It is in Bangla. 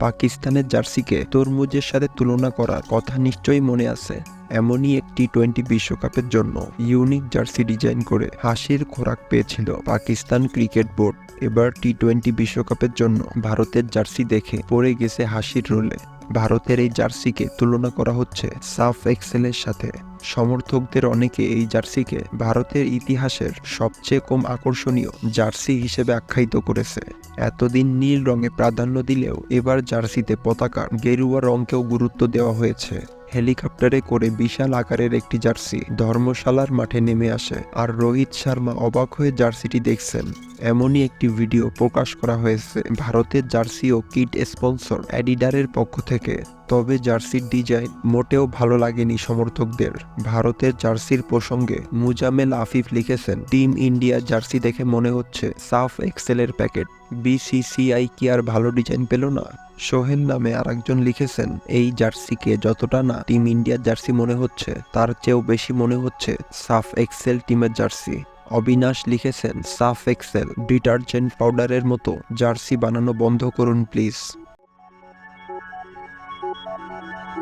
পাকিস্তানের জার্সিকে তরমুজের সাথে তুলনা করার কথা নিশ্চয়ই মনে আছে। এমনই একটি টোয়েন্টি বিশ্বকাপের জন্য ইউনিক জার্সি ডিজাইন করে হাসির খোরাক পেয়েছিল পাকিস্তান ক্রিকেট বোর্ড। এবার টি টোয়েন্টি বিশ্বকাপের জন্য ভারতের জার্সি দেখে পড়ে গেছে হাসির রোলে। ভারতের এই জার্সিকে তুলনা করা হচ্ছে সাফ এক্সেলের সাথে। সমর্থকদের অনেকে এই জার্সিকে ভারতের ইতিহাসের সবচেয়ে কম আকর্ষণীয় জার্সি হিসেবে আখ্যায়িত করেছে। এতদিন নীল রঙে প্রাধান্য দিলেও এবার জার্সিতে পতাকার গেরুয়া রঙকেও গুরুত্ব দেওয়া হয়েছে। হেলিকপ্টারে করে বিশাল আকারের একটি জার্সি ধর্মশালার মাঠে নেমে আসে আর রোহিত শর্মা অবাক হয়ে জার্সিটি দেখছেন। এমনই একটি ভিডিও প্রকাশ করা হয়েছে ভারতের জার্সি ও কিট স্পন্সর অ্যাডিডারের পক্ষ থেকে। তবে জার্সির ডিজাইন মোটেও ভালো লাগেনি সমর্থকদের। ভারতের জার্সির প্রসঙ্গে মুজামেল আফিফ লিখেছেন, টিম ইন্ডিয়া জার্সি দেখে মনে হচ্ছে সাফ এক্সেলের প্যাকেট। বিসিসিআই কি আর ভালো ডিজাইন পেল না? সোহেল নামে আরেকজন লিখেছেন, এই জার্সিকে যতটা না টিম ইন্ডিয়ার জার্সি মনে হচ্ছে, তার চেয়েও বেশি মনে হচ্ছে সাফ এক্সেল টিমের জার্সি। অবিনাশ লিখেছেন, সাফ এক্সেল ডিটারজেন্ট পাউডারের মতো জার্সি বানানো বন্ধ করুন, প্লিজ। Música